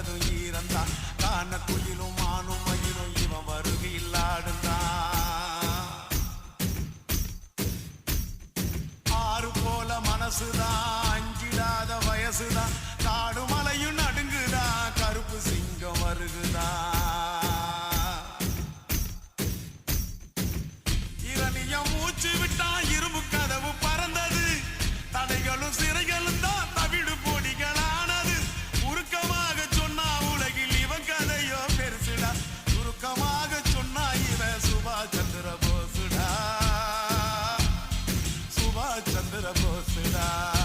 வந்ததும் ஈரந்தான் காண குயிலும் மானும் மயிலும் இவன் வருகையில் ஆடுந்தான் ஆறு போல மனசுதான் அஞ்சிடாத வயசுதான் காடு மலையும் நடுங்குதான் கருப்பு சிங்கம் வருகுதான் இரணிய மூச்சு விட்டா இரும்பு கதவு பறந்தது. தடைகளும் சிறைகளும் தான் தவிடு I'm gonna prendere a velocidade.